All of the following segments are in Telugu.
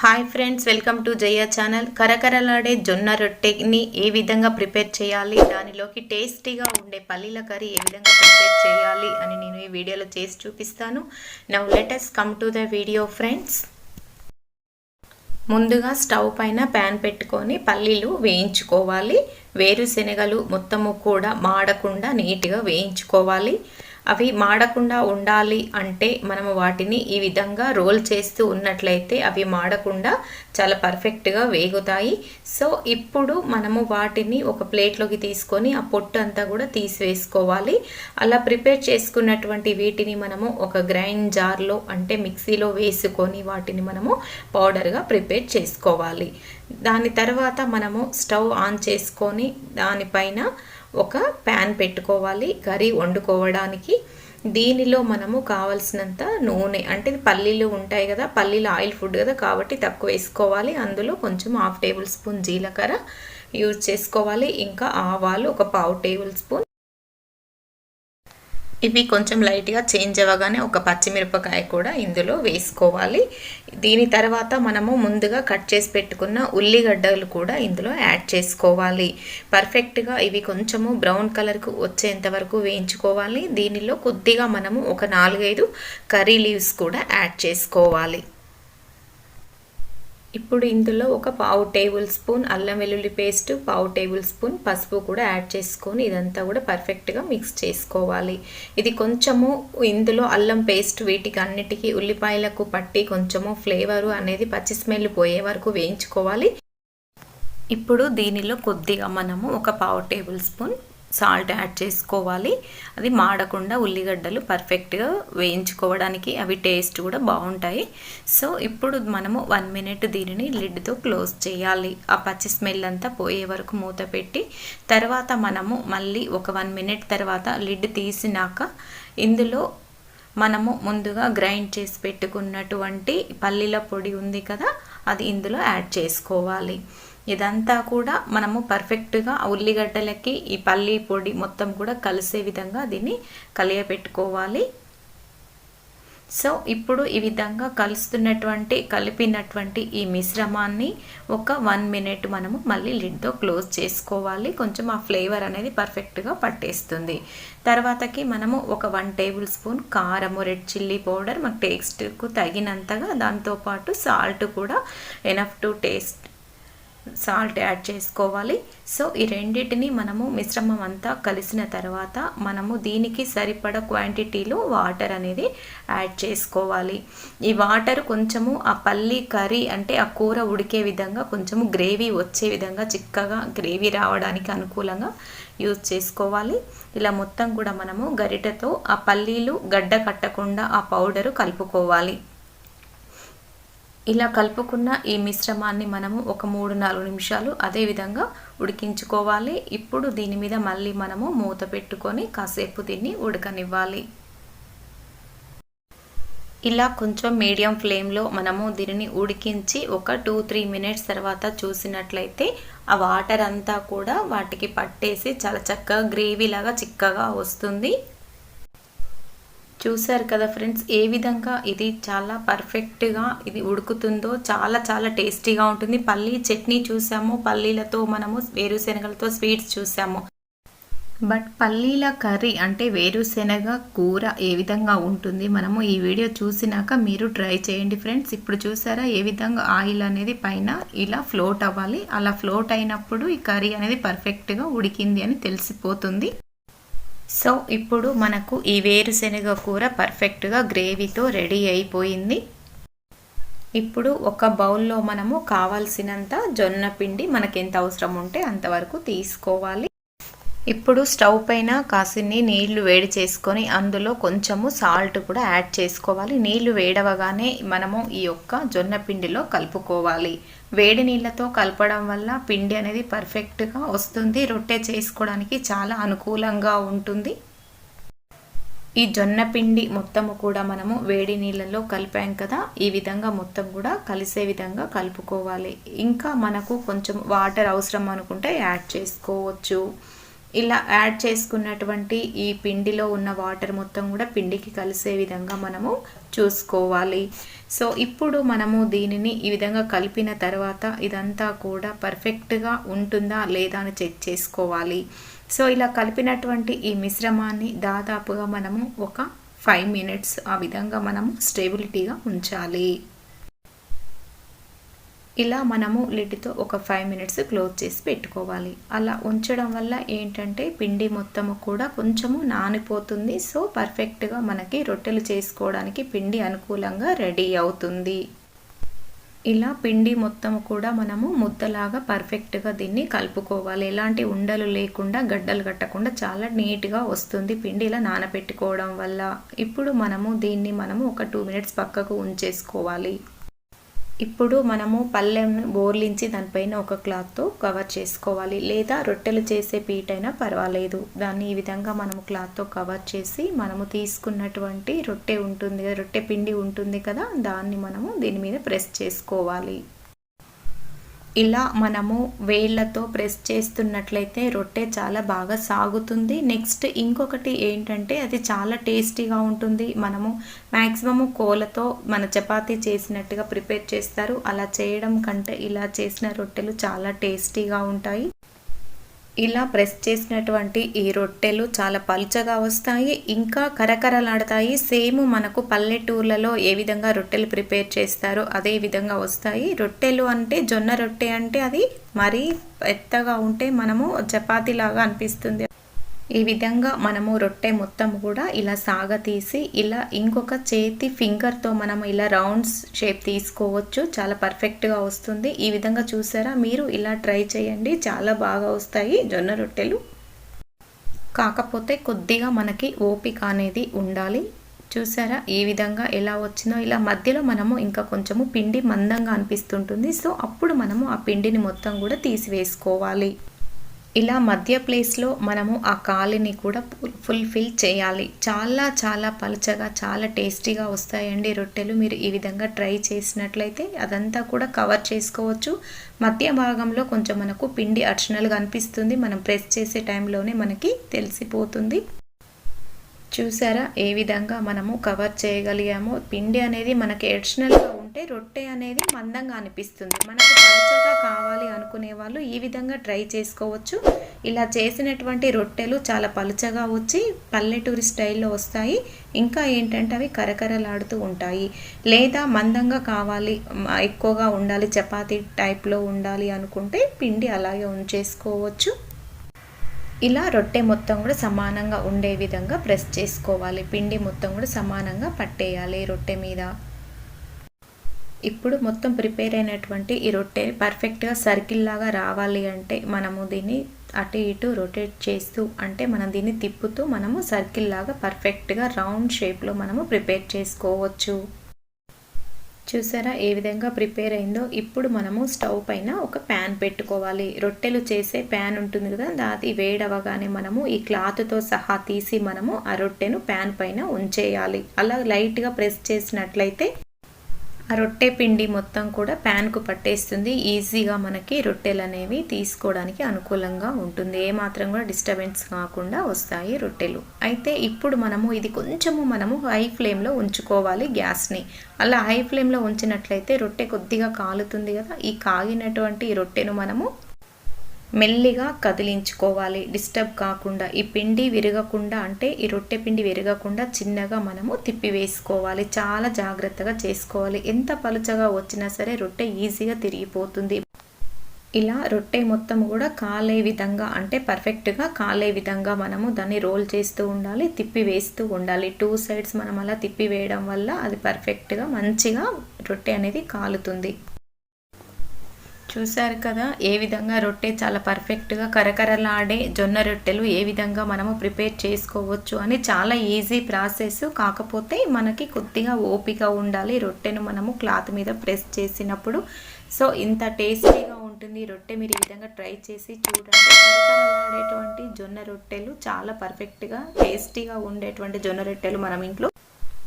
Hi friends welcome to Jaya channel కరకరలాడే జొన్న రొట్టెని ఏ విధంగా ప్రిపేర్ చేయాలి? దానిలోకి టేస్టీగా ఉండే పల్లీల కర్రీ ఏ విధంగా ప్రిపేర్ చేయాలి అని నేను ఈ వీడియోలో చేసి చూపిస్తాను. Now let's come to the video friends ముందుగా స్టవ్ పైన ప్యాన్ పెట్టుకొని పల్లీలు వేయించుకోవాలి. వేరుశెనగలు మొత్తము కూడా మాడకుండా నీట్గా వేయించుకోవాలి. అవి మాడకుండా ఉండాలి అంటే మనము వాటిని ఈ విధంగా రోల్ చేస్తూ ఉన్నట్లయితే అవి మాడకుండా చాలా పర్ఫెక్ట్గా వేగుతాయి. సో ఇప్పుడు మనము వాటిని ఒక ప్లేట్లోకి తీసుకొని ఆ పొట్టు అంతా కూడా తీసివేసుకోవాలి. అలా ప్రిపేర్ చేసుకున్నటువంటి వీటిని మనము ఒక గ్రైండ్ జార్లో అంటే మిక్సీలో వేసుకొని వాటిని మనము పౌడర్గా ప్రిపేర్ చేసుకోవాలి. దాని తర్వాత మనము స్టవ్ ఆన్ చేసుకొని దానిపైన ఒక ప్యాన్ పెట్టుకోవాలి కర్రీ వండుకోవడానికి. దీనిలో మనము కావలసినంత నూనె అంటే పల్లీలు ఉంటాయి కదా పల్లీలు ఆయిల్ ఫుడ్ కదా కాబట్టి తక్కువ వేసుకోవాలి. అందులో కొంచెం హాఫ్ టేబుల్ స్పూన్ జీలకర్ర యూజ్ చేసుకోవాలి. ఇంకా ఆవాలు ఒక పావు టేబుల్ స్పూన్ ఇవి కొంచెం లైట్గా చేంజ్ అవ్వగానే ఒక పచ్చిమిరపకాయ కూడా ఇందులో వేసుకోవాలి. దీని తర్వాత మనము ముందుగా కట్ చేసి పెట్టుకున్న ఉల్లిగడ్డలు కూడా ఇందులో యాడ్ చేసుకోవాలి. పర్ఫెక్ట్గా ఇవి కొంచెము బ్రౌన్ కలర్కు వచ్చేంత వరకు వేయించుకోవాలి. దీనిలో కొద్దిగా మనము ఒక నాలుగైదు కర్రీ లీవ్స్ కూడా యాడ్ చేసుకోవాలి. ఇప్పుడు ఇందులో ఒక పావు టేబుల్ స్పూన్ అల్లం వెల్లుల్లి పేస్ట్ పావు టేబుల్ స్పూన్ పసుపు కూడా యాడ్ చేసుకొని ఇదంతా కూడా పర్ఫెక్ట్గా మిక్స్ చేసుకోవాలి. ఇది కొంచెము ఇందులో అల్లం పేస్ట్ వీటికి అన్నిటికీ ఉల్లిపాయలకు పట్టి కొంచెము ఫ్లేవరు అనేది పచ్చి స్మెల్ పోయే వరకు వేయించుకోవాలి. ఇప్పుడు దీనిలో కొద్దిగా మనము ఒక పావు టేబుల్ స్పూన్ సాల్ట్ యాడ్ చేసుకోవాలి. అది మాడకుండా ఉల్లిగడ్డలు పర్ఫెక్ట్గా వేయించుకోవడానికి అవి టేస్ట్ కూడా బాగుంటాయి. సో ఇప్పుడు మనము వన్ మినిట్ దీనిని లిడ్తో క్లోజ్ చేయాలి. ఆ పచ్చి స్మెల్ అంతా పోయే వరకు మూత పెట్టి తర్వాత మనము మళ్ళీ ఒక వన్ మినిట్ తర్వాత లిడ్ తీసినాక ఇందులో మనము ముందుగా గ్రైండ్ చేసి పెట్టుకున్నటువంటి పల్లీల పొడి ఉంది కదా అది ఇందులో యాడ్ చేసుకోవాలి. ఇదంతా కూడా మనము పర్ఫెక్ట్గా ఉల్లిగడ్డలకి ఈ పల్లి పొడి మొత్తం కూడా కలిసే విధంగా దీన్ని కలియపెట్టుకోవాలి. సో ఇప్పుడు ఈ విధంగా కలుస్తున్నటువంటి కలిపినటువంటి ఈ మిశ్రమాన్ని ఒక వన్ మినిట్ మనము మళ్ళీ లిడ్తో క్లోజ్ చేసుకోవాలి. కొంచెం ఆ ఫ్లేవర్ అనేది పర్ఫెక్ట్గా పట్టేస్తుంది. తర్వాతకి మనము ఒక వన్ టేబుల్ స్పూన్ కారము రెడ్ చిల్లీ పౌడర్ మాకు టేస్ట్కు తగినంతగా దాంతోపాటు సాల్ట్ కూడా enough to taste salt add చేసుకోవాలి. సో ఈ రెండింటిని మనము మిశ్రమం అంతా కలిసిన తర్వాత మనము దీనికి సరిపడ క్వాంటిటీలో వాటర్ అనేది యాడ్ చేసుకోవాలి. ఈ వాటర్ కొంచెము ఆ పల్లి కర్రీ అంటే ఆ కూర ఉడికే విధంగా కొంచెము గ్రేవీ వచ్చే విధంగా చిక్కగా గ్రేవీ రావడానికి అనుకూలంగా యూజ్ చేసుకోవాలి. ఇలా మొత్తం కూడా మనము గరిటెతో ఆ పల్లీలు గడ్డ కట్టకుండా ఆ పౌడరు కలుపుకోవాలి. ఇలా కలుపుకున్న ఈ మిశ్రమాన్ని మనము ఒక మూడు నాలుగు నిమిషాలు అదే విధంగా ఉడికించుకోవాలి. ఇప్పుడు దీని మీద మళ్ళీ మనము మూత పెట్టుకొని కాసేపు దీన్ని ఉడకనివ్వాలి. ఇలా కొంచెం మీడియం ఫ్లేమ్లో మనము దీనిని ఉడికించి ఒక టూ త్రీ మినిట్స్ తర్వాత చూసినట్లయితే ఆ వాటర్ అంతా కూడా వాటికి పట్టేసి చాలా చక్కగా గ్రేవీ లాగా చిక్కగా వస్తుంది. చూశారు కదా ఫ్రెండ్స్ ఏ విధంగా ఇది చాలా పర్ఫెక్ట్గా ఇది ఉడుకుతుందో చాలా చాలా టేస్టీగా ఉంటుంది. పల్లీ చట్నీ చూసాము పల్లీలతో మనము వేరుశెనగలతో స్వీట్స్ చూసాము. బట్ పల్లీల కర్రీ అంటే వేరుశెనగ కూర ఏ విధంగా ఉంటుంది మనము ఈ వీడియో చూసినాక మీరు ట్రై చేయండి ఫ్రెండ్స్. ఇప్పుడు చూసారా ఏ విధంగా ఆయిల్ అనేది పైన ఇలా ఫ్లోట్ అవ్వాలి. అలా ఫ్లోట్ అయినప్పుడు ఈ కర్రీ అనేది పర్ఫెక్ట్గా ఉడికింది అని తెలిసిపోతుంది. సో ఇప్పుడు మనకు ఈ వేరుశెనగ కూర పర్ఫెక్ట్గా గ్రేవీతో రెడీ అయిపోయింది. ఇప్పుడు ఒక బౌల్లో మనము కావాల్సినంత జొన్న పిండి మనకి ఎంత అవసరం ఉంటే అంతవరకు తీసుకోవాలి. ఇప్పుడు స్టవ్ పైన కాసిన్ని నీళ్ళు వేడి చేసుకొని అందులో కొంచెము సాల్ట్ కూడా యాడ్ చేసుకోవాలి. నీళ్ళు వేడవగానే మనము ఈ యొక్క జొన్న పిండిలో కలుపుకోవాలి. వేడి నీళ్ళతో కలపడం వల్ల పిండి అనేది పర్ఫెక్ట్గా వస్తుంది. రొట్టె చేసుకోవడానికి చాలా అనుకూలంగా ఉంటుంది. ఈ జొన్న పిండి మొత్తము కూడా మనము వేడి నీళ్ళలో కలిపాం కదా ఈ విధంగా మొత్తం కూడా కలిసే విధంగా కలుపుకోవాలి. ఇంకా మనకు కొంచెం వాటర్ అవసరం అనుకుంటే యాడ్ చేసుకోవచ్చు. ఇలా యాడ్ చేసుకున్నటువంటి ఈ పిండిలో ఉన్న వాటర్ మొత్తం కూడా పిండికి కలిసే విధంగా మనము చూసుకోవాలి. సో ఇప్పుడు మనము దీనిని ఈ విధంగా కలిపిన తర్వాత ఇదంతా కూడా పర్ఫెక్ట్గా ఉంటుందా లేదా అని చెక్ చేసుకోవాలి. సో ఇలా కలిపినటువంటి ఈ మిశ్రమాన్ని దాదాపుగా మనము ఒక ఫైవ్ మినిట్స్ ఆ విధంగా మనము స్టేబిలిటీగా ఉంచాలి. ఇలా మనము లిడ్తో ఒక ఫైవ్ మినిట్స్ క్లోజ్ చేసి పెట్టుకోవాలి. అలా ఉంచడం వల్ల ఏంటంటే పిండి మొత్తము కూడా కొంచెము నానిపోతుంది. సో పర్ఫెక్ట్గా మనకి రొట్టెలు చేసుకోవడానికి పిండి అనుకూలంగా రెడీ అవుతుంది. ఇలా పిండి మొత్తం కూడా మనము ముద్దలాగా పర్ఫెక్ట్గా దీన్ని కలుపుకోవాలి. ఎలాంటి ఉండలు లేకుండా గడ్డలు కట్టకుండా చాలా నీట్గా వస్తుంది పిండి ఇలా నానబెట్టుకోవడం వల్ల. ఇప్పుడు మనము దీన్ని మనము ఒక టూ మినిట్స్ పక్కకు ఉంచేసుకోవాలి. ఇప్పుడు మనము పళ్ళెంను బోర్లించి దానిపైన ఒక క్లాత్తో కవర్ చేసుకోవాలి. లేదా రొట్టెలు చేసే పీట అయినా పర్వాలేదు. దాన్ని ఈ విధంగా మనము క్లాత్తో కవర్ చేసి మనము తీసుకున్నటువంటి రొట్టె ఉంటుంది కదా రొట్టె పిండి ఉంటుంది కదా దాన్ని మనము దీని మీద ప్రెస్ చేసుకోవాలి. ఇలా మనము వేళ్ళతో ప్రెస్ చేస్తున్నట్లయితే రొట్టె చాలా బాగా సాగుతుంది. నెక్స్ట్ ఇంకొకటి ఏంటంటే అది చాలా టేస్టీగా ఉంటుంది. మనము మ్యాక్సిమము కోలతో మన చపాతీ చేసినట్టుగా ప్రిపేర్ చేస్తారు. అలా చేయడం కంటే ఇలా చేసిన రొట్టెలు చాలా టేస్టీగా ఉంటాయి. ఇలా ప్రెస్ చేసినటువంటి ఈ రొట్టెలు చాలా పలుచగా వస్తాయి ఇంకా కరకరలాడతాయి. సేమ్ మనకు పల్లెటూర్లలో ఏ విధంగా రొట్టెలు ప్రిపేర్ చేస్తారో అదే విధంగా వస్తాయి. రొట్టెలు అంటే జొన్న రొట్టె అంటే అది మరీ పెద్దగా ఉంటే మనము చపాతీలాగా అనిపిస్తుంది. ఈ విధంగా మనము రొట్టె మొత్తం కూడా ఇలా సాగ తీసి ఇలా ఇంకొక చేతి ఫింగర్తో మనం ఇలా రౌండ్స్ షేప్ తీసుకోవచ్చు. చాలా పర్ఫెక్ట్గా వస్తుంది. ఈ విధంగా చూసారా? మీరు ఇలా ట్రై చేయండి. చాలా బాగా వస్తాయి జొన్న రొట్టెలు. కాకపోతే కొద్దిగా మనకి ఓపిక అనేది ఉండాలి. చూసారా? ఈ విధంగా ఎలా వచ్చిందో? ఇలా మధ్యలో మనము ఇంకా కొంచెము పిండి మందంగా అనిపిస్తుంటుంది. సో అప్పుడు మనము ఆ పిండిని మొత్తం కూడా తీసివేసుకోవాలి. ఇలా మధ్య ప్లేస్లో మనము ఆ కాలిని కూడా ఫుల్ఫిల్ చేయాలి. చాలా చాలా పలచగా చాలా టేస్టీగా వస్తాయండి రొట్టెలు. మీరు ఈ విధంగా ట్రై చేసినట్లయితే అదంతా కూడా కవర్ చేసుకోవచ్చు. మధ్య భాగంలో కొంచెం మనకు పిండి అడిషనల్గా అనిపిస్తుంది. మనం ప్రెస్ చేసే టైంలోనే మనకి తెలిసిపోతుంది. చూసారా? ఏ విధంగా మనము కవర్ చేయగలిగామో? పిండి అనేది మనకి ఎడిషనల్గా ఉంటే రొట్టె అనేది మందంగా అనిపిస్తుంది. మనకు పలుచగా కావాలి అనుకునే వాళ్ళు ఈ విధంగా ట్రై చేసుకోవచ్చు. ఇలా చేసినటువంటి రొట్టెలు చాలా పలుచగా వచ్చి పల్లెటూరి స్టైల్లో వస్తాయి. ఇంకా ఏంటంటే అవి కరకరలాడుతూ ఉంటాయి. లేదా మందంగా కావాలి ఎక్కువగా ఉండాలి చపాతీ టైప్లో ఉండాలి అనుకుంటే పిండి అలాగే ఉంచేసుకోవచ్చు. ఇలా రొట్టె మొత్తం కూడా సమానంగా ఉండే విధంగా ప్రెస్ చేసుకోవాలి. పిండి మొత్తం కూడా సమానంగా పట్టేయాలి రొట్టె మీద. ఇప్పుడు మొత్తం ప్రిపేర్ అయినటువంటి ఈ రొట్టె పర్ఫెక్ట్గా సర్కిల్ లాగా రావాలి అంటే మనము దీన్ని అటు ఇటు రొటేట్ చేస్తూ అంటే మనం దీన్ని తిప్పుతూ మనము సర్కిల్ లాగా పర్ఫెక్ట్గా రౌండ్ షేప్లో మనము ప్రిపేర్ చేసుకోవచ్చు. చూసారా? ఏ విధంగా ప్రిపేర్ అయిందో? ఇప్పుడు మనము స్టవ్ పైన ఒక ప్యాన్ పెట్టుకోవాలి. రొట్టెలు చేసే ప్యాన్ ఉంటుంది కదా అది వేడవగానే మనము ఈ క్లాత్తో సహా తీసి మనము ఆ రొట్టెను ప్యాన్ పైన ఉంచేయాలి. అలా లైట్గా ప్రెస్ చేసినట్లయితే ఆ రొట్టె పిండి మొత్తం కూడా ప్యాన్కు పట్టేస్తుంది. ఈజీగా మనకి రొట్టెలు అనేవి తీసుకోవడానికి అనుకూలంగా ఉంటుంది. ఏమాత్రం కూడా డిస్టర్బెన్స్ కాకుండా వస్తాయి రొట్టెలు. అయితే ఇప్పుడు మనము ఇది కొంచెము మనము హై ఫ్లేమ్లో ఉంచుకోవాలి గ్యాస్ని. అలా హై ఫ్లేమ్లో ఉంచినట్లయితే రొట్టె కొద్దిగా కాలుతుంది కదా. ఈ కాగినటువంటి రొట్టెను మనము మెల్లిగా కదిలించుకోవాలి. డిస్టర్బ్ కాకుండా ఈ పిండి విరగకుండా అంటే ఈ రొట్టె పిండి విరగకుండా చిన్నగా మనము తిప్పి వేసుకోవాలి చాలా జాగ్రత్తగా చేసుకోవాలి. ఎంత పలుచగా వచ్చినా సరే రొట్టె ఈజీగా తిరిగిపోతుంది. ఇలా రొట్టె మొత్తం కూడా కాలే విధంగా అంటే పర్ఫెక్ట్గా కాలే విధంగా మనము దాన్ని రోల్ చేస్తూ ఉండాలి తిప్పి వేస్తూ ఉండాలి. టూ సైడ్స్ మనం అలా తిప్పి వేయడం వల్ల అది పర్ఫెక్ట్గా మంచిగా రొట్టె అనేది కాలుతుంది. చూశారు కదా ఏ విధంగా రొట్టె చాలా పర్ఫెక్ట్గా కరకరలాడే జొన్న రొట్టెలు ఏ విధంగా మనము ప్రిపేర్ చేసుకోవచ్చు అని చాలా ఈజీ ప్రాసెస్ కాకపోతే మనకి కొద్దిగా ఓపిక ఉండాలి రొట్టెను మనము క్లాత్ మీద ప్రెస్ చేసినప్పుడు. సో ఇంత టేస్టీగా ఉంటుంది రొట్టె మీరు ఈ విధంగా ట్రై చేసి చూడండి. కరకరలాడేటువంటి జొన్న రొట్టెలు చాలా పర్ఫెక్ట్గా టేస్టీగా ఉండేటువంటి జొన్న రొట్టెలు మనం ఇంట్లో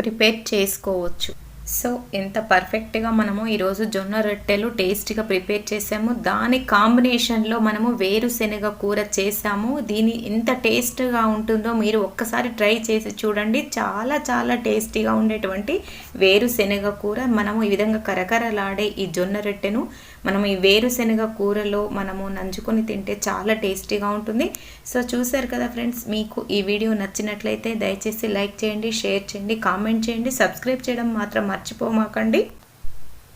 ప్రిపేర్ చేసుకోవచ్చు. సో ఎంత పర్ఫెక్ట్గా మనము ఈరోజు జొన్న రొట్టెలు టేస్టీగా ప్రిపేర్ చేసాము. దాని కాంబినేషన్లో మనము వేరుశెనగ కూర చేసాము. దీని ఎంత టేస్ట్గా ఉంటుందో మీరు ఒక్కసారి ట్రై చేసి చూడండి. చాలా చాలా టేస్టీగా ఉండేటువంటి వేరుశెనగ కూర. మనము ఈ విధంగా కరకరలాడే ఈ జొన్న రొట్టెను మనం ఈ వేరుశెనగ కూరలో మనము నంచుకొని తింటే చాలా టేస్టీగా ఉంటుంది. సో చూసారు కదా ఫ్రెండ్స్ మీకు ఈ వీడియో నచ్చినట్లయితే దయచేసి లైక్ చేయండి షేర్ చేయండి కామెంట్ చేయండి సబ్స్క్రైబ్ చేయడం మాత్రం మర్చిపోమాకండి.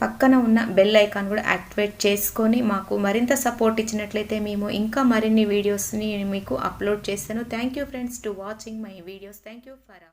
పక్కన ఉన్న బెల్ ఐకాన్ కూడా యాక్టివేట్ చేసుకొని మాకు మరింత సపోర్ట్ ఇచ్చినట్లయితే మేము ఇంకా మరిన్ని వీడియోస్ని మీకు అప్లోడ్ చేస్తాను. Thank you friends to watching my videos. Thank you for.